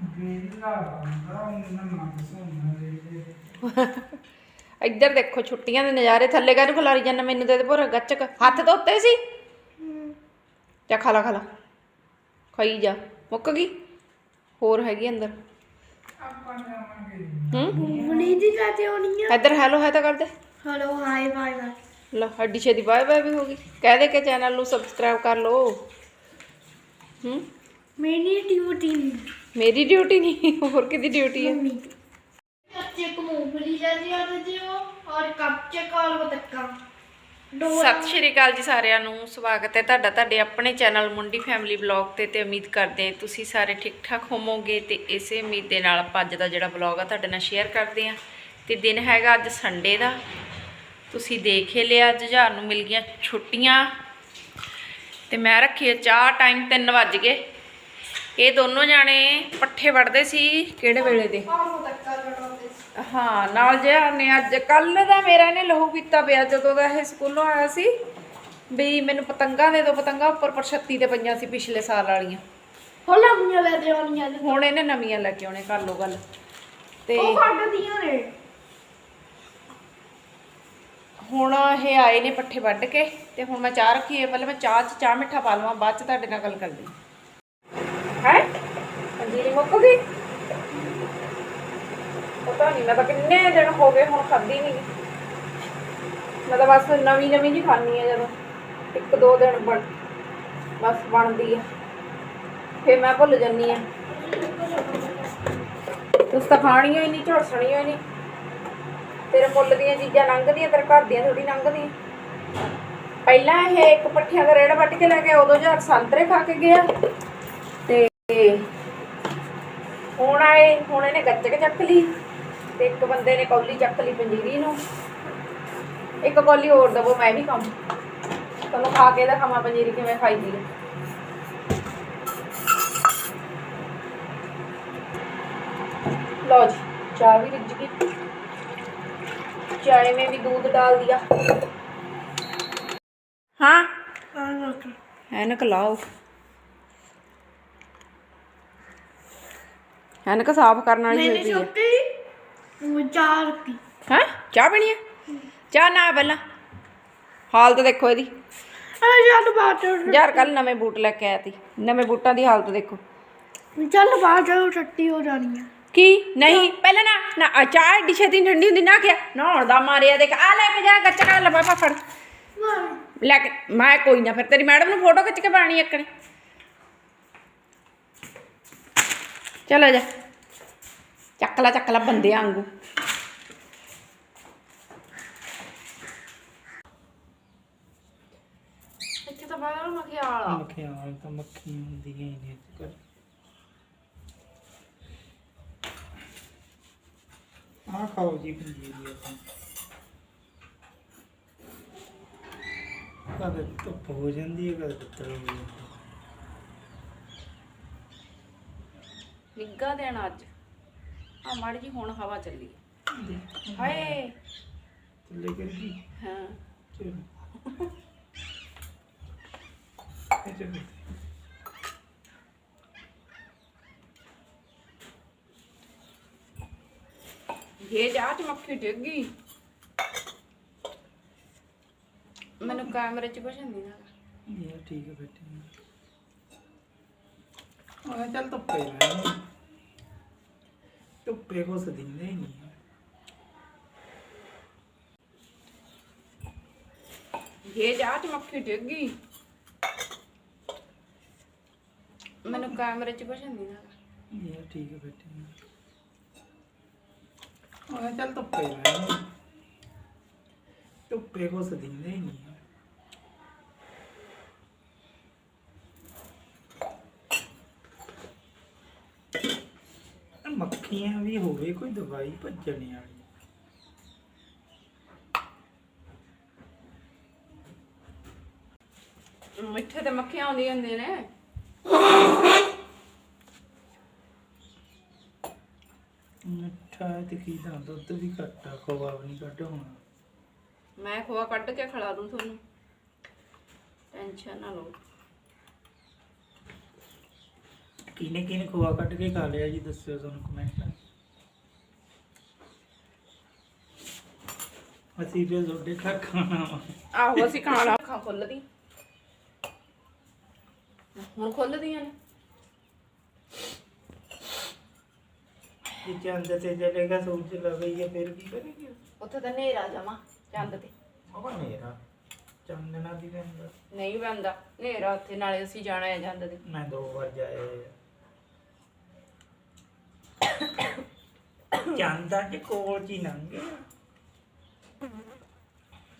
ਇੱਧਰ ਦੇਖੋ ਛੁੱਟੀਆਂ ਦੇ ਨਜ਼ਾਰੇ ਥੱਲੇ ਕਾਹਨੂੰ ਖਲਾਰੀ ਜਾਂਦਾ ਮੈਨੂੰ ਤੇ ਭੋਰਾ ਗੱਚਕ। ਹੱਥ ਧੋਤੇ ਸੀ? ਚਾ ਖਾ ਲਾ ਖਾ ਲਾ। ਖਾਈ ਜਾ। ਮੁੱਕ ਗਈ? ਹੋਰ ਹੈਗੀ ਅੰਦਰ? ਆਪਾਂ ਜਾਵਾਂਗੇ ਹੂੰ? ਹੁਣੀ ਦੀ ਕਾਤੇ ਹੋਣੀ ਆ ਇੱਧਰ ਹੈਲੋ ਹੈ ਤਾਂ ਕਰਦੇ। ਹਲੋ ਹਾਈ ਬਾਈ ਬਾਈ ਲੋ ਹੱਡੀ ਛੇਦੀ ਬਾਏ ਬਾਏ ਵੀ ਹੋ ਗਈ। ਕਹਿ ਦੇ ਕਿ ਚੈਨਲ ਨੂੰ ਸਬਸਕ੍ਰਾਈਬ ਕਰ ਲਓ। ਹੂੰ? ਮੇਰੀ ਡਿਊਟੀ ਮੇਰੀ ਡਿਊਟੀ ਨਹੀਂ ਹੋਰ ਕਿਹਦੀ ਡਿਊਟੀ ਹੈ ਨਹੀਂ ਕੱਚੇ ਕੋ ਮੂੰਗਫਲੀ ਜਾਂਦੀ ਆ ਤੇ ਉਹ ਔਰ ਕੱਚੇ ਕਾਲ ਬਤਕਾ ਦੋ ਸਤਿ ਸ਼੍ਰੀ ਅਕਾਲ ਜੀ ਸਾਰਿਆਂ ਨੂੰ ਸਵਾਗਤ ਹੈ ਤੁਹਾਡਾ ਤੁਹਾਡੇ ਆਪਣੇ ਚੈਨਲ ਮੁੰਡੀ ਫੈਮਿਲੀ ਬਲੌਗ ਤੇ ਤੇ ਉਮੀਦ ਕਰਦੇ ਹਾਂ ਤੁਸੀਂ ਸਾਰੇ ਠੀਕ ਠਾਕ ਹੋਵੋਗੇ ਤੇ ਇਸੇ ਉਮੀਦ ਦੇ ਨਾਲ ਆਪਾਂ ਅੱਜ ਦਾ ਜਿਹੜਾ ਬਲੌਗ ਆ ਤੁਹਾਡੇ ਨਾਲ ਸ਼ੇਅਰ ਕਰਦੇ ਹਾਂ। ਤੇ ਦਿਨ ਹੈਗਾ ਅੱਜ ਸੰਡੇ ਦਾ। ਤੁਸੀਂ ਦੇਖ ਹੀ ਲਿਆ ਜੁਝਾਰ ਨੂੰ ਮਿਲ ਗਈਆਂ ਛੁੱਟੀਆਂ। ਤੇ ਮੈਂ ਰੱਖੀ ਚਾਹ ਟਾਈਮ 3 ਵੱਜ ਗਏ। ਇਹ ਦੋਨੋਂ ਜਾਣੇ ਪੱਠੇ ਵੜਦੇ ਸੀ ਕਿਹੜੇ ਵੇਲੇ ਦੇ? ਹਾਂ ਨਾਲ ਜਿਹਾ ਨੇ ਅੱਜ ਕੱਲ ਦਾ ਮੇਰਾ ਇਹਨੇ ਲਹੂ ਪੀਤਾ ਪਿਆ ਜਦੋਂ ਦਾ ਇਹ ਸਕੂਲੋਂ ਆਇਆ ਸੀ ਵੀ ਮੈਨੂੰ ਪਤੰਗਾਂ ਦੇ ਦੋ ਪਤੰਗਾਂ ਉੱਪਰ ਪਰ 36 ਤੇ ਪਈਆਂ ਸੀ ਪਿਛਲੇ ਸਾਲ ਵਾਲੀਆਂ। ਹੋਲਾ ਮੁੰਨੇ ਲੈ ਦੇ ਆਉਣੀਆਂ ਨੇ। ਹੁਣ ਇਹਨੇ ਨਵੀਆਂ ਲੈ ਕੇ ਆਉਣੇ ਕਰ ਲੋ ਗੱਲ। ਤੇ ਉਹ ਕੱਢਦੀਆਂ ਨੇ। ਹੁਣ ਇਹ ਆਏ ਨੇ ਪੱਠੇ ਵੱਢ ਕੇ ਤੇ ਹੁਣ ਮੈਂ ਚਾਹ ਰੱਖੀ ਹੈ ਪਹਿਲਾਂ ਮੈਂ ਚਾਹ 'ਚ ਚਾਹ ਮਿੱਠਾ ਪਾ ਲਵਾਂ ਬਾਅਦ 'ਚ ਤੁਹਾਡੇ ਨਾਲ ਗੱਲ ਕਰਦੀ ਪੰਜੀਰੀ ਮੁੱਕ ਗਈ ਪਤਾ ਨਹੀਂ ਮੈਂ ਤਾਂ ਕਿੰਨੇ ਦਿਨ ਹੋ ਗਏ ਹੁਣ ਖਾਧੀ ਨਹੀਂ ਮੈਂ ਤਾਂ ਬਸ ਨਵੀਂ ਨਵੀਂ ਜੀ ਖਾਣੀ ਹੈ ਜਦੋਂ, ਇੱਕ ਦੋ ਦਿਨ ਬਣ, ਬਸ ਬਣਦੀ ਆ। ਫੇਰ ਮੈਂ ਭੁੱਲ ਜੰਨੀ ਆ ਤੁਸੀਂ ਤਾਂ ਖਾਣੀਆਂ ਹੀ ਨਹੀਂ ਝੋਸਣੀਆਂ ਹੀ ਨਹੀਂ ਤੇਰੇ ਮੁੱਲ ਦੀਆਂ ਚੀਜ਼ਾਂ ਲੰਘਦੀਆਂ, ਤੇਰੇ ਘਰ ਦੀਆਂ ਥੋੜੀ ਲੰਘਦੀਆਂ। ਪਹਿਲਾਂ ਇਹ ਇੱਕ ਪੱਠਿਆਂ ਦਾ ਰੇੜਾ ਵੱਟ ਕੇ ਲੈ ਕੇ ਉਦੋਂ ਜਦ ਸੰਤਰੇ ਖਾ ਕੇ ਗਿਆ। ਤੇ ਹੁਣ ਆਏ ਹੁਣ ਇਹਨੇ ਗੱਚਕ ਚੱਕ ਲਈ ਤੇ ਇੱਕ ਬੰਦੇ ਨੇ ਕੌਲੀ ਚੱਕ ਲਈ ਪੰਜੀਰੀ ਨੂੰ ਇੱਕ ਕੌਲੀ ਹੋਰ ਦਵੋ ਮੈਂ ਵੀ ਖਾਂ ਤੁਹਾਨੂੰ ਖਾ ਕੇ ਦਿਖਾਵਾਂ ਪੰਜੀਰੀ ਕਿਵੇਂ ਖਾਈਦੀ ਹੈ लो जी चाय भी रिज गई चाय में भी दूध डाल दिया हाँ ਐਨਕ ਲਾਓ ਐਨਕ ਸਾਫ਼ ਕਰਨ ਵਾਲੀ ਹੋਈ ਮੈਨੇ ਪਈ ਛੋਟੀ ਉਹ ਚਾਰ ਪੀ ਹੈਂ? ਚਾਹ ਪੀਣੀ ਹੈ ਚਾਹ ਨਾ ਪਹਿਲਾਂ। ਹਾਲਤ ਦੇਖੋ ਇਹਦੀ। ਆ ਚੱਲ ਬਾਅਦ ਯਾਰ ਕੱਲ ਨਵੇਂ ਬੂਟ ਲੈ ਕੇ ਆਇਆ ਤੀ ਨਵੇਂ ਬੂਟਾਂ ਦੀ ਹਾਲਤ ਦੇਖੋ। ਚੱਲ ਬਾਅਦ ਚ ਛੱਟੀ ਹੋ ਜਾਣੀ ਆ। ਕੀ? ਨਹੀਂ ਪਹਿਲਾਂ ਨਾ ਨਾ ਆਹ ਚਾਹ ਏਡੀ ਛੇਤੀ ਠੰਡੀ ਹੁੰਦੀ ਨਾ ਕਿਹਾ। ਨਹਾਉਣ ਦਾ ਮਾਰਿਆ ਦੇਖ ਆ ਲੈ ਕੇ ਜਾ ਗੱਚਕਾ ਲਫਾਫਾ ਫੜ ਲੈ ਕੇ ਮੈਂ ਕੋਈ ਨਾ ਫਿਰ ਤੇਰੀ ਮੈਡਮ ਨੂੰ ਫੋਟੋ ਖਿੱਚ ਕੇ ਪਾਣੀ ਇੱਕਣੇ ਚਲੋ ਜਾ। ਚੱਕ ਲੈ ਚੱਕ ਲੈ ਬੰਦੇ ਵਾਂਗੂ। ਇੱਥੇ ਤਾਂ ਬਾਹਰ ਮਖਿਆਲ ਆ ਮੱਖੀਆਂ ਤਾਂ ਮੱਖੀ ਹੁੰਦੀਆਂ ਹੀ ਨੇ ਅੱਜ ਆ ਖਾਓ ਜੀ ਪੰਜੀਰੀ ਆਪਾਂ। ਕਦੇ ਧੁੱਪ ਹੋ ਜਾਂਦੀ ਹੈ ਕਦੇ ਬੱਦਲ ਹੋ ਜਾਂਦਾ ਨਿੱਗਾ ਦੇਣਾ ਅੱਜ। ਆ ਮਾੜੀ ਜੀ ਹੁਣ ਹਵਾ ਚੱਲੀ ਹਾਏ। ਥੱਲੇ ਕਰ ਗਈ ਹਾਂ। ਚਲੋ। ਇਹ ਚਲੋ। ਇਹ ਜਾ ਚ ਮੱਖੀ ਡਿੱਗ ਗਈ। ਮੈਨੂੰ ਕੈਮਰੇ 'ਚ ਕੁਛ ਨਹੀਂ ਨਾ ਇਹ ਠੀਕ ਹੈ ਬੇਟੇ ਉਹ ਚੱਲ ਧੁੱਪੇ ਰਹਿਣਾ ਕੁਛ ਦਿੰਦੇ ਹੀ ਨਹੀਂ ਇਹ ਜਾ ਚ ਮੱਖੀ ਡਿੱਗ ਗਈ। ਮੈਨੂੰ ਕੈਮਰੇ 'ਚ ਨਹੀਂ ਨਾ ਇਹ ਠੀਕ ਹੈ ਬੇਟੇ। ਉਹ ਚੱਲ ਧੁੱਪੇ ਰਹਿਣਾ ਧੁੱਪੇ ਦਿੰਦੇ ਹੀ ਨਹੀਂ ਮੱਖੀਆਂ ਵੀ ਹੋਵੇ ਕੋਈ ਦਵਾਈ ਭੱਜਣ ਵਾਲੀ। ਮਿੱਠੇ ਤੇ ਮੱਖੀਆਂ ਆਉਂਦੀਆਂ ਹੁੰਦੀਆਂ ਨੇ। ਮਿੱਠਾ ਤੇ ਕੀ ਦਾ ਦੁੱਧ ਵੀ ਘੱਟਾ ਖਵਾ ਵੀ ਨਹੀਂ ਕੱਢ ਹੋਣਾ। ਮੈਂ ਖੋਆ ਕੱਢ ਕੇ ਖਿਲਾ ਦੂੰ ਤੁਹਾਨੂੰ। ਟੈਨਸ਼ਨ ਨਾ ਲਓ। ਕਿਨੇ ਕਿਨੇ ਖੋਆ ਕੱਢ ਕੇ ਖਾ ਲਿਆ ਜੀ ਦੱਸਿਓ ਸਾਨੂੰ ਕਮੈਂਟਾਂ। ਅਸੀਂ ਵੀ ਤੁਹਾਡੇ ਘਰ ਖਾਣਾ ਵਾ। ਆਹੋ ਅਸੀਂ ਖਾਣਾ ਅੱਖਾਂ ਖੁੱਲਦੀ। ਹੁਣ ਖੁੱਲਦੀਆਂ ਨੇ। ਜੇ ਚੰਦ ਤੇ ਚਲੇਗਾ ਸੂਰਜ ਲਵੇਗਾ ਫਿਰ ਕੀ ਕਰੇਗੀ ਉੱਥੇ ਤਾਂ ਹਨੇਰਾ ਜਮਾ ਚੰਦ ਤੇ। ਉਹ ਮੇਰਾ ਚੰਦਨਾ ਵੀ ਰਹਿੰਦਾ ਨਹੀਂ ਬੰਦਾ ਹਨੇਰਾ ਉੱਥੇ ਨਾਲੇ ਅਸੀਂ ਜਾਣਾ ਹੈ ਚੰਦ ਤੇ। ਮੈਂ ਦੋ ਵਾਰ ਜਾਇਆ ਚੰਦਾ ਦੇ ਕੋਲ ਚ ਹੀ ਲੰਘੇ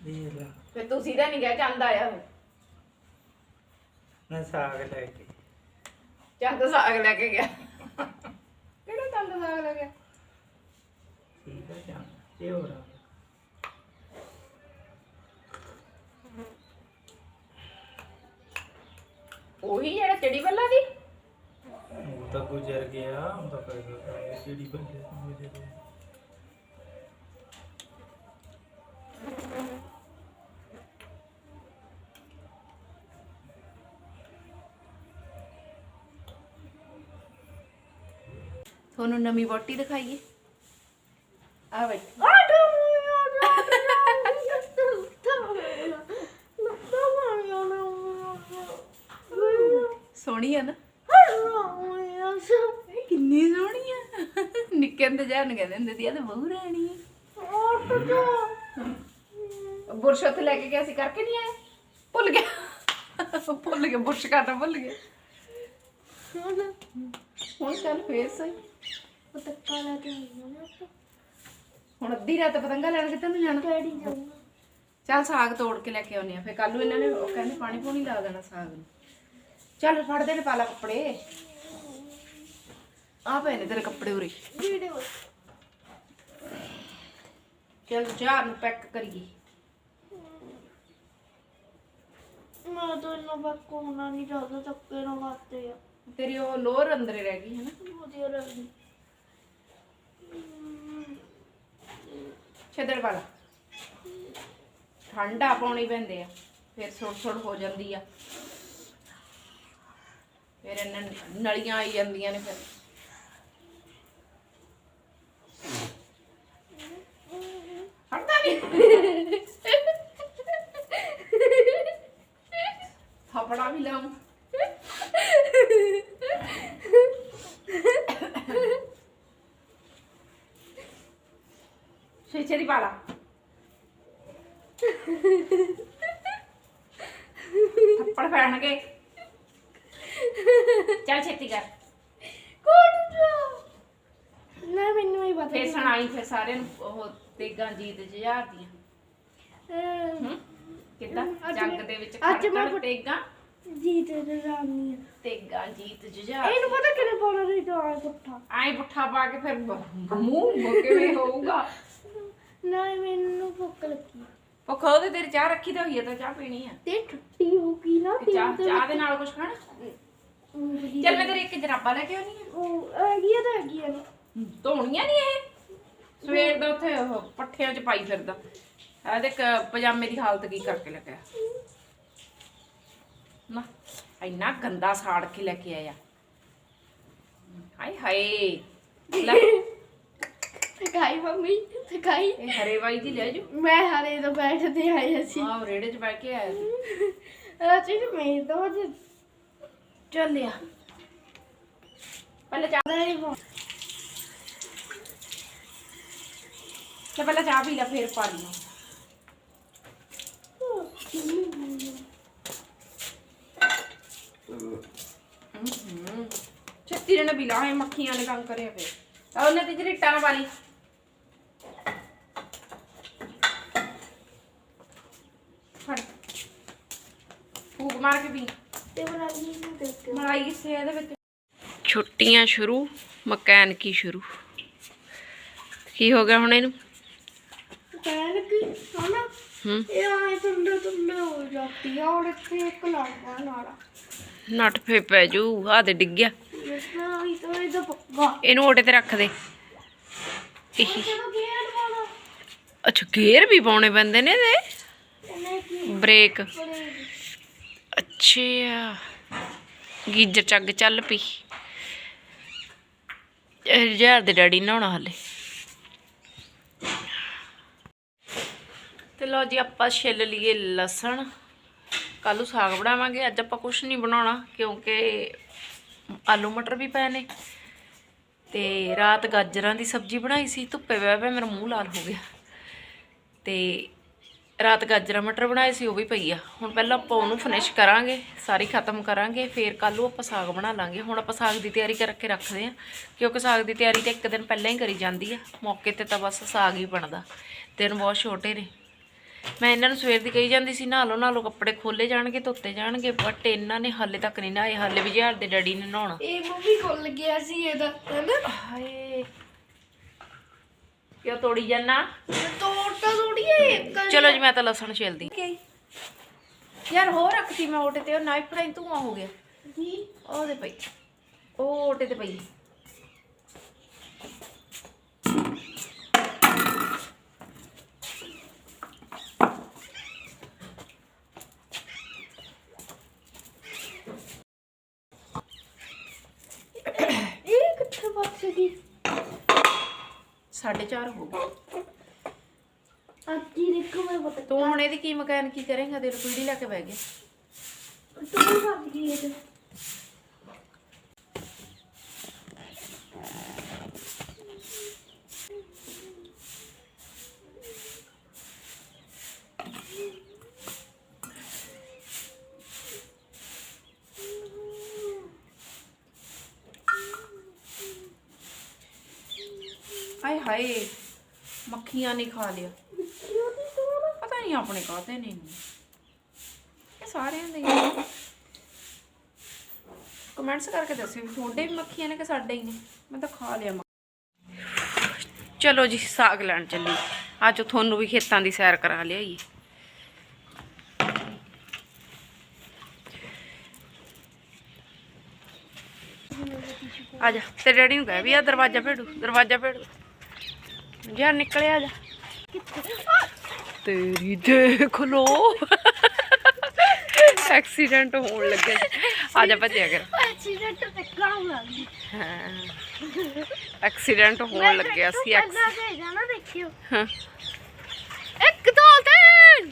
ਦੇਖ ਲਾ। ਫਿਰ ਤੁਸੀਂ ਤਾਂ ਨਹੀਂ ਗਿਆ ਚੰਦ ਆਇਆ ਹੋਇਆ ਮੈਂ ਸਾਗ ਲੈ ਕੇ। ਚੰਦ ਸਾਗ ਲੈ ਕੇ ਗਿਆ। ਕਿਹੜਾ ਚੰਦ ਸਾਗ ਲੈ ਗਿਆ? ਠੀਕ ਹੈ ਚੰਦ। ਤੇ ਹੋਰ ਆ। ਉਹੀ ਜਿਹੜਾ ਚਿੜੀ ਬੱਲਾ ਦੀ ਤਾਂ ਗੁਜ਼ਰ ਗਿਆ ਉਹ ਤਾਂ ਕਰ ਗਿਆ ਜਿਹੜੀ ਬੰਦੇ ਤੋਂ ਗੁਜ਼ਰ ਗਿਆ ਤੁਹਾਨੂੰ ਨਵੀਂ ਬੋਟੀ ਦਿਖਾਈਏ। ਆ ਬੈਠੀ ਸੋਹਣੀ ਆ ਨਾ। ਕਿੰਨੀ ਸੋਹਣੀ ਆ। ਨਿੱਕੇ ਹੁੰਦੇ ਜਾਨ ਕਹਿੰਦੇ ਹੁੰਦੇ ਸੀ ਇਹ ਤਾਂ ਬਹੂ ਰਾਣੀ ਆ। ਬੁਰਸ਼ ਉੱਥੇ ਲੈ ਕੇ ਗਿਆ ਸੀ ਕਰਕੇ ਨਹੀਂ ਆਏ? ਭੁੱਲ ਗਿਆ। ਭੁੱਲ ਗਿਆ ਬੁਰਸ਼ ਕਰਨਾ ਭੁੱਲ ਗਿਆ। ਹੁਣ ਚੱਲ ਫੇਰ ਸਹੀ। ਹੁਣ ਅੱਧੀ ਰਾਤ ਪਤੰਗਾ ਲੈਣ ਕਿੱਥੇ ਨੂੰ ਜਾਣਾ? ਚੱਲ ਸਾਗ ਤੋੜ ਕੇ ਲੈ ਕੇ ਆਉਨੇ ਆ ਫੇਰ ਕੱਲ ਨੂੰ ਇਹਨਾਂ ਨੇ ਉਹ ਕਹਿੰਦੇ ਪਾਣੀ ਪੂਣੀ ਲਾ ਦੇਣਾ ਸਾਗ ਨੂੰ। ਚੱਲ ਫੜ ਦੇ ਨੇ ਪਾਲਾ ਕੱਪੜੇ। ਆ ਪਏ ਨੇ ਤੇਰੇ ਕੱਪੜੇ ਉਰੇ। ਚੱਲ ਚਾਹ ਨੂੰ ਪੈਕ ਕਰੀਏ। ਮੈਂ ਤਾਂ ਇੰਨਾ ਬੱਕੋ ਹੋਣਾ ਨਹੀਂ ਚਾਹਦਾ ਚੱਕੇ ਨਾ ਵਾਸਤੇ ਆ। ਤੇਰੀ ਉਹ ਲੋਰ ਅੰਦਰੇ ਰਹਿ ਗਈ ਹੈ ਨਾ। ਵਧੀਆ ਲੱਗਦੀ ਛੱਡੜ ਵਾਲਾ। ਠੰਡਾ ਪਾਉਣੀ ਪੈਂਦੇ ਆ ਫਿਰ ਸੁੜ ਸੁੜ ਹੋ ਜਾਂਦੀ ਆ। ਫਿਰ ਇਹਨਾਂ ਨਲੀਆਂ ਆਈ ਜਾਂਦੀਆਂ ਨੇ ਫਿਰ ਹਟਦਾ ਨਹੀਂ ਥਪੜਾ ਵੀ ਲਾਉਂ ਛੇ ਦੀ ਪਾਲਾ ਥੱਪੜ ਪੈਣਗੇ ਚੱਲ ਛੇਤੀ ਕਰ। ਕੋਟ ਨਾ ਮੈਨੂੰ ਹੀ ਪਤਾ ਫੇਰ ਸੁਣਾਈ ਫਿਰ ਸਾਰਿਆਂ ਨੂੰ ਉਹ ਤੇਗਾਂ ਜੀਤ ਜੁਝਾਰ ਦੀਆਂ। ਕਿੱਦਾਂ? ਜੰਗ ਦੇ ਵਿੱਚ ਅੱਜ ਮੈਂ ਖੜਕਣ ਤੇਗਾਂ? ਜੀ ਤੇ ਰਾਮੀ ਤੇਗਾਂ ਜੀਤ ਜੁਝਾਰ ਇਹਨੂੰ ਪਤਾ ਕਿਨੇ ਪਾਉਣਾ ਸੀ ਤਾਂ ਆ ਪੁੱਠਾ? ਆਏ ਪੁੱਠਾ ਪਾ ਕੇ ਫਿਰ ਮੂੰਹ ਕਿਵੇਂ ਹੋਊਗਾ। ਨਾ ਮੈਨੂੰ ਭੁੱਖ ਲੱਗੀ। ਭੁੱਖ ਉਹਦੇ ਤੇਰੀ ਚਾਹ ਰੱਖੀ ਤਾਂ ਹੋਈ ਆ ਤਾਂ ਚਾਹ ਪੀਣੀ ਆ। ਤੇ ਠੱਟੀ ਹੋ ਗਈ ਨਾ ਤੇ ਚਾਹ ਚਾਹ ਦੇ ਨਾਲ ਕੁਝ ਖਾਣਾ? ਚੱਲ ਮੈਂ ਤੇਰੇ ਇੱਕ ਜਰਾਬਾ ਲੈ ਕੇ ਆਉਣੀ ਆ। ਉਹ ਹੈਗੀ ਆ ਤਾਂ ਹੈਗੀ ਆ। ਨਾ ਧੋਣੀਆਂ ਨਹੀਂ ਇਹ? ਸਵੇਰ ਦਾ ਉੱਥੇ ਉਹ ਪੱਠਿਆਂ 'ਚ ਪਾਈ ਫਿਰਦਾ। ਆ ਦੇਖ ਪਜਾਮੇ ਦੀ ਹਾਲਤ ਕੀ ਕਰਕੇ ਲੱਗਿਆ ਨਾ ਇੰਨਾ ਗੰਦਾ ਸਾੜ ਕੇ ਲੈ ਕੇ ਆਇਆ। ਹਾਏ ਹਾਏ। ਲੈ ਥਕਾਈ ਮੰਮੀ ਥਕਾਈ ਇਹ ਹਰੇ ਬਾਈ ਦੀ ਲੈ ਜੋ ਮੈਂ ਹਰੇ ਤੋਂ ਬੈਠਦੇ ਆਏ ਸੀ ਆਹ ਰੇੜੇ 'ਚ ਬੈ ਕੇ ਆਇਆ ਸੀ ਅਚੀ ਮੈਂ ਤਾਂ ਅੱਜ ਚੱਲਿਆ। ਪਹਿਲਾਂ ਚਾਹ ਨਹੀਂ ਪਾ ਤੇ ਪਹਿਲਾਂ ਚਾਹ ਪੀ ਲੈ ਫੇਰ ਪਾਣੀ ਹੂੰ ਛੱਤੀ ਨੇ ਵੀ ਲਾਏ ਮੱਖੀਆਂ ਨੇ ਕੰਮ ਕਰਿਆ ਫੇਰ। ਤਾਂ ਉਹਨੇ ਤੇ ਜਿਹੜੀ ਟਾਂ ਵਾਲੀ ਫੜ ਫੂਕ ਮਾਰ ਕੇ ਪੀ। ਤੇ ਬਣਾ ਲਈ ਨੂੰ ਦੇਖ ਕੇ ਮਲਾਈ ਕਿਸੇ ਇਹਦੇ ਵਿੱਚ? ਛੁੱਟੀਆਂ ਸ਼ੁਰੂ ਮਕੈਨਿਕੀ ਸ਼ੁਰੂ। ਕੀ ਹੋ ਗਿਆ ਹੁਣ ਇਹਨੂੰ? ਕਹਿਣ ਕਿ? ਹਨਾ? ਹੂੰ। ਇਹ ਆਏ ਤੁੰਡੇ ਤੁੰਡੇ ਹੋ ਜਾਂਦੀ ਆ ਔਰ ਇੱਥੇ ਇੱਕ ਲੱਗਦਾ ਨਾਲਾ ਨੱਟ ਫੇ ਪੈ ਜੂ ਆ ਤੇ ਡਿੱਗ ਗਿਆ। ਜਿਸਨਾ ਇਹ ਤਾਂ ਇਹਦਾ ਪੱਕਾ। ਇਹਨੂੰ ਓਟੇ ਤੇ ਰੱਖ ਦੇ। ਇਹੀ। ਚਲੋ ਵਾਲਾ ਅੱਛਾ ਗੇਅਰ ਵੀ ਪਾਉਣੇ ਪੈਂਦੇ ਨੇ ਇਹਦੇ? ਇਹਨੇ ਕੀ ਬ੍ਰੇਕ। ਬੜੇ ਅੱਛਾ ਗੀਜਰ ਚੱਗ ਚੱਲ ਪਈ। ਹਜ਼ਾਰ ਦੇ ਡੈਡੀ ਨਹਾਉਣਾ ਹਲੇ। ਤੇ ਲੋ ਜੀ, ਆਪਾਂ ਛਿੱਲ ਲਈਏ ਲਸਣ। ਕੱਲ੍ਹ ਨੂੰ ਸਾਗ ਬਣਾਵਾਂਗੇ। ਅੱਜ ਆਪਾਂ ਕੁਝ ਨਹੀਂ ਬਣਾਉਣਾ, ਕਿਉਂਕਿ ਆਲੂ ਮਟਰ ਵੀ ਪਏ ਨੇ। ਤੇ ਰਾਤ ਗਾਜਰਾਂ ਦੀ ਸਬਜ਼ੀ ਬਣਾਈ ਸੀ। ਧੁੱਪੇ ਬਹਿ ਬਹਿ ਮੇਰਾ ਮੂੰਹ ਲਾਲ ਹੋ ਗਿਆ। ਤੇ ਰਾਤ ਗਾਜਰਾਂ ਮਟਰ ਬਣਾਏ ਸੀ ਉਹ ਵੀ ਪਈ ਆ। ਹੁਣ ਪਹਿਲਾਂ ਆਪਾਂ ਉਹਨੂੰ ਫਿਨਿਸ਼ ਕਰਾਂਗੇ ਸਾਰੀ ਖਤਮ ਕਰਾਂਗੇ ਫੇਰ ਕੱਲ ਨੂੰ ਆਪਾਂ ਸਾਗ ਬਣਾ ਲਾਂਗੇ। ਹੁਣ ਆਪਾਂ ਸਾਗ ਦੀ ਤਿਆਰੀ ਕਰਕੇ ਰੱਖਦੇ ਆ ਕਿਉਂਕਿ ਸਾਗ ਦੀ ਤਿਆਰੀ ਤਾਂ ਇੱਕ ਦਿਨ ਪਹਿਲਾਂ ਹੀ ਕਰੀ ਜਾਂਦੀ ਆ। ਮੌਕੇ ਤੇ ਤਾਂ ਬਸ ਸਾਗ ਹੀ ਬਣਦਾ ਦਿਨ ਬਹੁਤ ਛੋਟੇ ਨੇ। ਮੈਂ ਇਹਨਾਂ ਨੂੰ ਸਵੇਰ ਦੀ ਕਹੀ ਜਾਂਦੀ ਸੀ ਨਹਾ ਲਓ ਨਹਾ ਲਓ ਕੱਪੜੇ ਖੋਲੇ ਜਾਣਗੇ ਧੋਤੇ ਜਾਣਗੇ ਬਟ ਇਹਨਾਂ ਨੇ ਹਾਲੇ ਤੱਕ ਨਹੀਂ ਨਹਾਏ ਹਾਲੇ ਵੀ ਜਹਾਰ ਦੇ ਡੈਡੀ ਨੇ ਨਹਾਉਣਾ। ਇਹ ਮੰਮੀ ਖੁੱਲ ਗਿਆ ਸੀ ਇਹਦਾ ਹੈਨਾ? ਹਾਏ। ਕਿਉਂ ਤੋੜੀ ਜਾਨਾ? ਤੋੜਤਾ ਥੋੜੀ ਹੈ ਚਲੋ ਜੀ ਮੈਂ ਤਾਂ ਲਸਣ ਛਿਲਦੀ ਯਾਰ ਹੋਰ ਰੱਖਤੀ ਮੈਂ ਓਟੇ ਤੇ ਉਹ ਨਾਈਫ ਫੜਾਈ ਧੂਆਂ ਹੋ ਗਿਆ। ਜੀ ਉਹਦੇ ਪਈ। ਉਹ ਓਟੇ ਤੇ ਪਈ ਇਹ ਕਿੱਥੇ ਬਚ ਗਈ 4.5 ਹੋ ਗਏ। ਅੱਜ ਹੀ ਦੇਖੋ ਮੈਂ ਪਤਾ ਤੂੰ ਹੁਣ ਇਹਦੀ ਕੀ ਮਕੈਨ ਕੀ ਕਰੇਂਗਾ? ਦੇ ਪੀੜੀ ਲੈ ਕੇ ਬਹਿ ਗਏ। ਤੂੰ ਬਚ ਗਈ ਇਹ ਹਾਏ, ਮੱਖੀਆਂ ਨੇ ਖਾ ਲਿਆ। ਪਤਾ ਨਹੀਂ ਆਪਣੇ ਕਾਹਤੇ ਨੇ ਇਹ ਸਾਰਿਆਂ ਦੇ ਕਮੈਂਟਸ ਕਰਕੇ ਦੱਸਿਓ ਵੀ ਤੁਹਾਡੇ ਵੀ ਮੱਖੀਆਂ ਨੇ ਕਿ ਸਾਡੇ ਹੀ ਨੇ? ਮੈਂ ਤਾਂ ਖਾ ਲਿਆ ਚਲੋ ਜੀ, ਸਾਗ ਲੈਣ ਚੱਲੀ। ਅੱਜ ਤੁਹਾਨੂੰ ਵੀ ਖੇਤਾਂ ਦੀ ਸੈਰ ਕਰਾ ਲਿਆਈਏ। ਆ ਜਾ ਤੇ ਡੈਡੀ ਨੂੰ ਕਹਿ ਵੀ ਆ ਦਰਵਾਜ਼ਾ ਭੇੜੂ ਦਰਵਾਜ਼ਾ ਭੇੜੂ ਯਾਰ ਨਿਕਲਿਆ ਜਾ। ਤੇਰੀ ਦੇਖ ਲੋ। ਐਕਸੀਡੈਂਟ ਹੋਣ ਲੱਗਿਆ ਆ ਜਾ ਭੱਜਿਆ ਕਰ। ਐਕਸੀਡੈਂਟ ਤੇ ਕਾਉਂ ਲੱਗੀ ਹਾਂ। ਐਕਸੀਡੈਂਟ ਹੋਣ ਲੱਗਿਆ ਸੀ ਇੱਕ ਦੋ ਤਿੰਨ।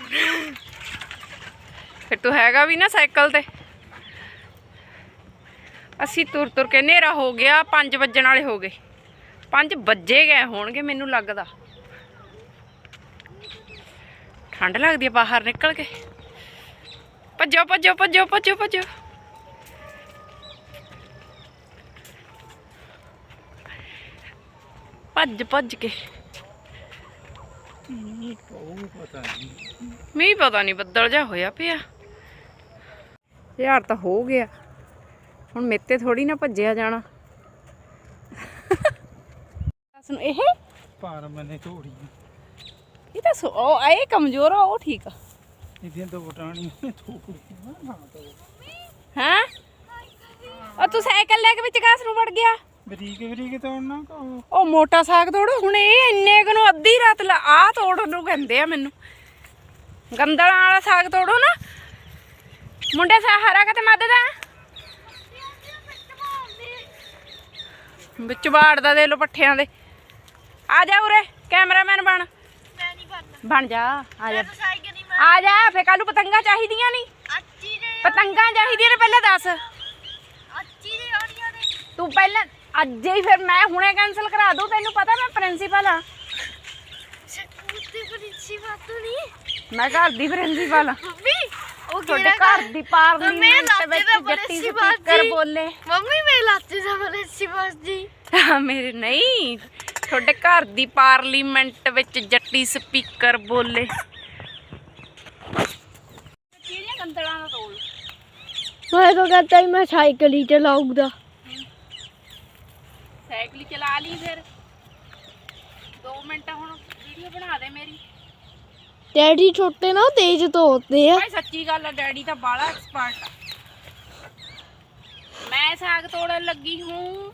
ਫਿਰ ਤੂੰ ਹੈਗਾ ਵੀ ਨਾ ਸਾਈਕਲ ਤੇ। ਅਸੀਂ ਤੁਰ ਤੁਰ ਕੇ ਹਨੇਰਾ ਹੋ ਗਿਆ 5 ਵੱਜਣ ਵਾਲੇ ਹੋ ਗਏ। 5 ਵੱਜੇ ਗਏ ਹੋਣਗੇ ਮੈਨੂੰ ਲੱਗਦਾ। ਠੰਡ ਲੱਗਦੀ ਹੈ ਬਾਹਰ ਨਿਕਲ ਕੇ। ਭੱਜੋ ਭੱਜੋ ਭੱਜੋ ਭੱਜੋ ਭੱਜੋ। ਭੱਜ ਭੱਜ ਕੇ। ਮੀਂਹ ਪਤਾ ਨਹੀਂ ਬੱਦਲ ਜਾ ਹੋਇਆ ਪਿਆ। ਯਾਰ ਤਾਂ ਹੋ ਗਿਆ। ਹੁਣ ਮੇਤੇ ਥੋੜੀ ਨਾ ਭੱਜਿਆ ਜਾਣਾ। ਨੂੰ ਇਹ? ਪਰ ਮੈਨੇ ਝੋੜੀ ਇਹ ਤਾਂ ਸੋ- ਉਹ ਇਹ ਕਮਜ਼ੋਰ ਆ ਉਹ ਠੀਕ ਆ। ਇਹਦੀਆਂ ਦੋ ਬਟਾਣੀ ਤਾਂ ਹੈਂ? ਉਹ ਤੂੰ ਸਾਈਕਲ ਲੈ ਕੇ ਵਿੱਚ ਘਾਸ ਨੂੰ ਵੜ ਗਿਆ? ਬਰੀਕ ਬਰੀਕ ਤੋੜਨਾ ਕੋ? ਉਹ ਮੋਟਾ ਸਾਗ ਤੋੜੋ ਹੁਣ ਇਹ ਇੰਨੇ ਕੁ ਨੂੰ ਅੱਧੀ ਰਾਤ ਲਾ ਆ ਤੋੜਨ ਨੂੰ ਕਹਿੰਦੇ ਆ ਮੈਨੂੰ। ਗੰਦਲਾਂ ਵਾਲਾ ਸਾਗ ਤੋੜੋ ਨਾ। ਮੁੰਡੇ ਸਹਾਰਾ ਕਿਤੇ ਮਦਦ ਆ ਵਿੱਚ ਬਾੜਦਾ ਦੇ ਲੋ ਪੱਠਿਆਂ ਦੇ। ਆ ਜਾ ਉਰੇ ਕੈਮਰਾਮੈਨ ਬਣ। ਮੈਂ ਨਹੀਂ ਬਣ ਜਾ ਆ ਜਾ। ਸਾਈਕਲ ਨਹੀਂ ਆ ਜਾ ਫੇ ਕੱਲ ਨੂੰ ਪਤੰਗਾਂ ਚਾਹੀਦੀਆਂ ਨਹੀਂ ਦੇ ਪਤੰਗਾਂ ਚਾਹੀਦੀਆਂ ਨੇ ਪਹਿਲਾਂ ਦੱਸ। ਦੇ ਤੂੰ ਪਹਿਲਾਂ ਅੱਜ ਹੀ ਫਿਰ ਮੈਂ ਹੁਣੇ ਕੈਨਸਲ ਕਰਾ ਦੂੰ ਤੈਨੂੰ ਪਤਾ ਮੈਂ ਪ੍ਰਿੰਸੀਪਲ ਆ। ਸਕੂਲ ਨਹੀਂ ਮੈਂ ਘਰ ਦੀ ਪ੍ਰਿੰਸੀਪਲ ਆ। ਮੰਮੀ ਉਹ ਤੁਹਾਡੇ ਘਰ? ਦੀ ਪਾਰਲੀਮੈਂਟ ਵਿੱਚ ਜੱਟੀ ਪ੍ਰਿੰਸੀਪਲ ਸਪੀਕਰ। ਬੋਲੇ। ਮੰਮੀ ਮੈਂ ਲਾਤੇ ਦਾ ਪ੍ਰਿੰਸੀ ਬਾਤ ਜੀ ਮੇਰੇ ਨਹੀਂ। ਤੁਹਾਡੇ ਘਰ ਦੀ ਪਾਰਲੀਮੈਂਟ ਵਿੱਚ ਜੱਟੀ ਸਪੀਕਰ ਬੋਲੇ। ਕਿਹੜੀਆਂ ਗੰਦਲਾਂ ਦਾ ਤੋਲ? ਮੈਂ ਤਾਂ ਕਹਤਾ ਮੈਂ ਸਾਈਕਲ ਹੀ ਚਲਾਉਂਗਾ ਸਾਈਕਲ ਚਲਾ ਲਈ ਫਿਰ। 2 ਮਿੰਟ ਹੁਣ ਵੀਡੀਓ ਬਣਾ ਦੇ ਮੇਰੀ। ਡੈਡੀ ਛੋਟੇ ਨਾ ਤੇਜ਼ ਤੋਂ ਆ। ਭਾਈ ਸੱਚੀ ਗੱਲ ਆ ਡੈਡੀ ਤਾਂ ਬਾਲਾ ਐਕਸਪਰਟ ਆ। ਮੈਂ ਸਾਗ ਤੋੜਨ ਲੱਗੀ ਹੂੰ।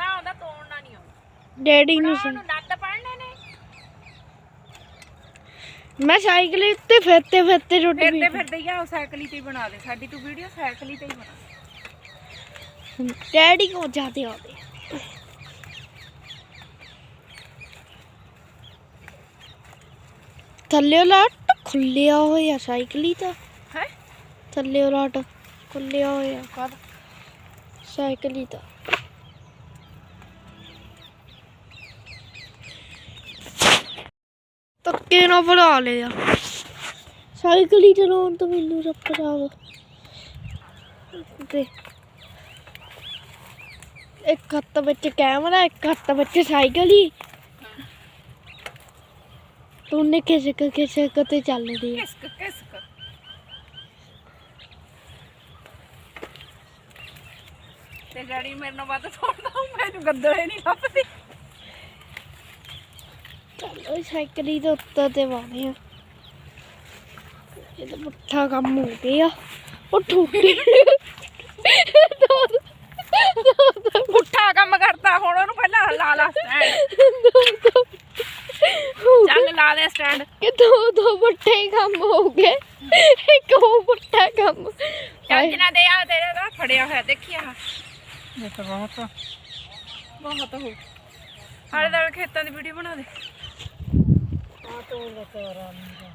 ਡੈਡੀ ਨੂੰ ਨੂੰ ਨੱਦ ਪੜਨੇ ਨੇ? ਮੈਂ ਸਾਈਕਲ ਉੱਤੇ ਫਿਰਤੇ ਫਿਰਤੇ ਰੋਟੀ ਫਿਰਦੇ ਫਿਰਦੇ ਹੀ ਆ ਸਾਈਕਲ ਤੇ ਬਣਾ ਦੇ। ਸਾਡੀ ਤੂੰ ਵੀਡੀਓ ਸਾਈਕਲ ਤੇ ਹੀ ਬਣਾ ਡੈਡੀ ਕੋ ਜਾਤੇ ਆਉਂਦੇ। ਥੱਲੇ ਲਾਟ ਖੁੱਲਿਆ ਹੋਇਆ ਸਾਈਕਲ ਹੀ ਤਾਂ। ਹੈ? ਥੱਲੇ ਲਾਟ ਖੁੱਲਿਆ ਹੋਇਆ ਕਦ ਸਾਈਕਲ ਹੀ ਤਾਂ। ਤੱਕੇ ਨਾ ਬਣਾ ਲਿਆ। ਸਾਈਕਲ ਹੀ ਚਲਾਉਣ ਤੋਂ ਮੈਨੂੰ ਰੱਪੜਾ ਵਾ ਤੇ ਇੱਕ ਹੱਥ ਵਿੱਚ ਕੈਮਰਾ ਇੱਕ ਹੱਥ ਵਿੱਚ ਸਾਈਕਲ ਹੀ। ਤੂੰ ਨੇ ਕਿਸੇ ਕ ਕਿਸੇ ਕ ਤੇ ਚੱਲਦੀ ਆ। ਕਿਸਕ ਕਿਸਕ। ਤੇ ਗਾੜੀ ਮੇਰੇ ਨਾਲ ਵੱਧ ਤੋੜਦਾ ਮੈਨੂੰ ਗੱਦੜੇ ਨਹੀਂ ਲੱਭਦੀ। ਚਲੋ ਸਾਈਕਲ ਹੀ ਦੇ ਉੱਤੇ ਤੇ ਵਾਦੇ ਆ। ਇਹ ਤਾਂ ਪੁੱਠਾ ਕੰਮ ਹੋ ਗਿਆ। ਉਹ ਠੁੱਟੀ ਪੁੱਠਾ ਕੰਮ ਕਰਦਾ ਹੁਣ ਉਹਨੂੰ ਪਹਿਲਾਂ ਲਾ ਲਾ ਸਟੈਂਡ ਚੱਲ ਲਾ ਦੇ ਸਟੈਂਡ ਕਿ ਦੋ ਦੋ ਪੁੱਠੇ ਕੰਮ ਹੋ ਗਏ। ਇੱਕ ਉਹ ਪੁੱਠਾ ਕੰਮ। ਚੱਜ ਨਾ ਦੇ ਆ ਤੇਰੇ ਦਾ ਫੜਿਆ ਹੋਇਆ ਦੇਖੀ ਆ ਇਹ ਤਾਂ ਬਹੁਤ ਬਹੁਤ ਹੋ ਹਾਲੇ ਤਾਂ ਖੇਤਾਂ ਦੀ ਵੀਡੀਓ ਬਣਾ ਦੇ। tulog ko, Ramda.